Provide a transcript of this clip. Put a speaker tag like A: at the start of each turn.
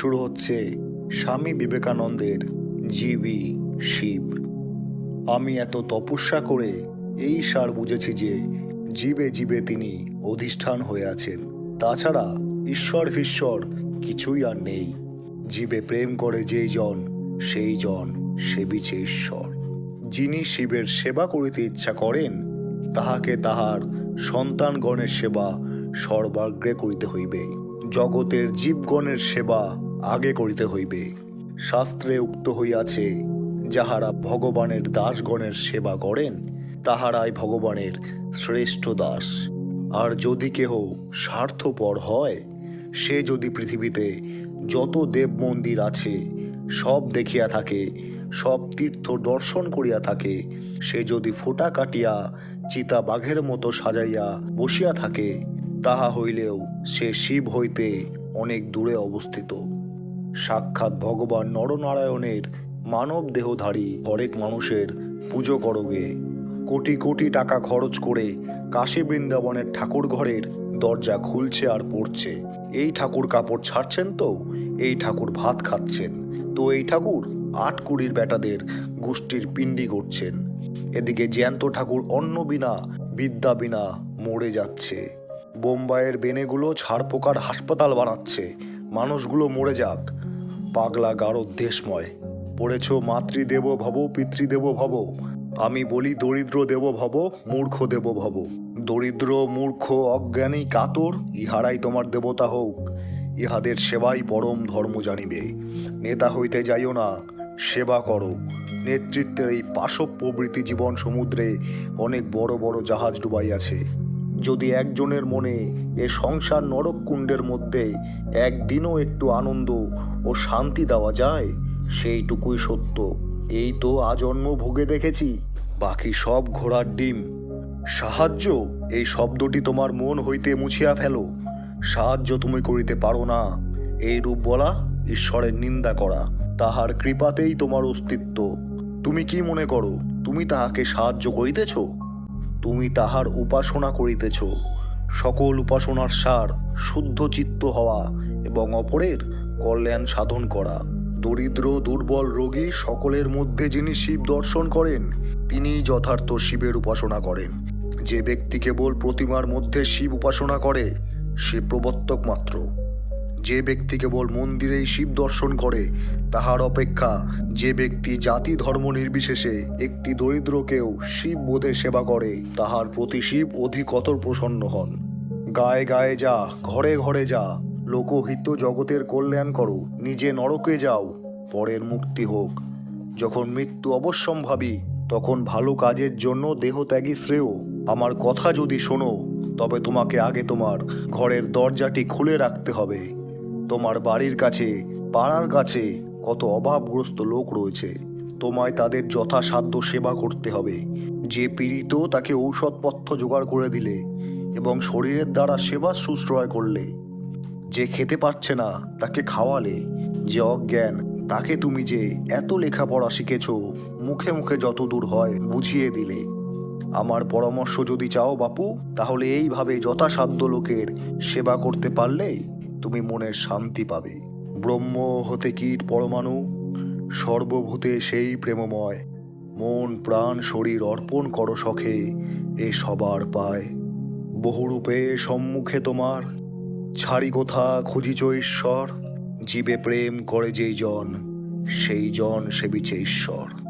A: শুরু হচ্ছে স্বামী বিবেকানন্দের জীবী শিব। আমি এত তপস্যা করে এই সার বুঝেছি যে জীবে জীবে তিনি অধিষ্ঠান হয়ে আছেন। তাছাড়া ঈশ্বর ফিশ্বর কিছুই আর নেই। জীবে প্রেম করে যেই জন, সেই জন সেবিছে ঈশ্বর। যিনি শিবের সেবা করিতে ইচ্ছা করেন, তাহাকে তাহার সন্তানগণের সেবা সর্বাগ্রে করিতে হইবে। জগতের জীবগণের সেবা আগে করিতে হইবে। শাস্ত্রে উক্ত হইয়াছে, যাহারা ভগবানের দাসগণের সেবা করেন, তাহারাই ভগবানের শ্রেষ্ঠ দাস। আর যদি কেহ স্বার্থপর হয়, সে যদি পৃথিবীতে যত দেব মন্দির আছে, সব দেখিয়া থাকে, সব তীর্থ দর্শন করিয়া থাকে, সে যদি ফোঁটা কাটিয়া চিতা বাঘের মতো সাজাইয়া বসিয়া থাকে, তাহা হইলেও সে শিব হইতে অনেক দূরে অবস্থিত। সাক্ষাৎ ভগবান নরনারায়ণের মানব দেহধারী হরেক মানুষের পুজো করবে কোটি কোটি টাকা খরচ করে কাশী বৃন্দাবনের ঠাকুর ঘরের দরজা খুলছে আর পড়ছে। এই ঠাকুর কাপড় ছাড়ছেন তো? এই ঠাকুর ভাত খাচ্ছেন। তো এই ঠাকুর আট কুড়ির বেটাদের গোষ্ঠীর পিণ্ডি করছেন। এদিকে জ্যান্ত ঠাকুর অন্ন বিনা, বিদ্যা বিনা মরে যাচ্ছে। বোম্বাইয়ের বেনেগুলো ছাড়পোকার হাসপাতাল বানাচ্ছে। মানুষগুলো মরে যাক। পাগলা গাঢ় দেশময়। পড়েছ মাতৃদেব ভব, পিতৃদেব ভব। আমি বলি দরিদ্র দেব ভব, মূর্খ দেব ভব। দরিদ্র, মূর্খ, অজ্ঞানী, কাতর, ইহারাই তোমার দেবতা হোক। ইহাদের সেবাই পরম ধর্ম জানিবে। নেতা হইতে যাইও না, সেবা করো। নেতৃত্বের এই পাশব প্রবৃত্তি জীবন সমুদ্রে অনেক বড় বড় জাহাজ ডুবাইয়াছে। যদি একজনের মনে এ সংসার নরক কুণ্ডের মধ্যে একদিনও একটু আনন্দ ও শান্তি দেওয়া যায়, সেইটুকুই সত্য। এই তো আজন্ম ভোগে দেখেছি, বাকি সব ঘোড়ার ডিম। সাহায্য, এই শব্দটি তোমার মন হইতে মুছিয়া ফেলো। সাহায্য তুমি করিতে পারো না। এই রূপ বলা ঈশ্বরের নিন্দা করা, তাহার কৃপাতেই তোমার অস্তিত্ব। তুমি কি মনে করো, তুমি তাহাকে সাহায্য করিতেছ? তুমি তাহার উপাসনা করিতেছ। সকল উপাসনার সার শুদ্ধ চিত্ত হওয়া এবং অপরের কল্যাণ সাধন করা। দরিদ্র, দুর্বল রোগী সকলের মধ্যে যিনি শিব দর্শন করেন তিনি যথার্থ শিবের উপাসনা করেন। যে ব্যক্তি কেবল প্রতিমার মধ্যে শিব উপাসনা করে, সে প্রবর্তক মাত্র। যে ব্যক্তি কেবল মন্দিরেই শিব দর্শন করে, তাহার অপেক্ষা যে ব্যক্তি জাতি ধর্ম নির্বিশেষে একটি দরিদ্রকেও শিব বোধে সেবা করে, তাহার প্রতি শিব অধিকতর প্রসন্ন হন। গায়ে গায়ে যা, ঘরে ঘরে যা, লোকহিত জগতের কল্যাণ করো, নিজে নরকে যাও, পরের মুক্তি হোক। যখন মৃত্যু অবশ্যম্ভাবী, তখন ভালো কাজের জন্য দেহত্যাগী শ্রেয়। আমার কথা যদি শোনো, তবে তোমাকে আগে তোমার ঘরের দরজাটি খুলে রাখতে হবে। তোমার বাড়ির কাছে, পাড়ার কাছে কত অভাবগ্রস্ত লোক রয়েছে। তোমায় তাদের যথাসাধ্য সেবা করতে হবে। যে পীড়িত তাকে ঔষধপথ্য জোগাড় করে দিলে এবং শরীরের দ্বারা সেবা শুশ্রয় করলে। যে খেতে পারছে না তাকে খাওয়ালে। যে অজ্ঞান তাকে তুমি যে এত লেখাপড়া শিখেছ, মুখে মুখে যত দূর হয় বুঝিয়ে দিলে। আমার পরামর্শ যদি চাও বাপু, তাহলে এইভাবে যথাসাধ্য লোকের সেবা করতে পারলেই তুমি মনের শান্তি পাবে। ব্রহ্ম হতে কীট পরমাণু? সর্বভূতে সেই প্রেমময়। মন প্রাণ শরীর অর্পণ করো সখে, এ সবার পায়। বহুরূপে সম্মুখে তোমার, ছাড়ি কোথা খুঁজিছ ঈশ্বর? জীবে প্রেম করে যেই জন, সেই জন সেবিছে ঈশ্বর।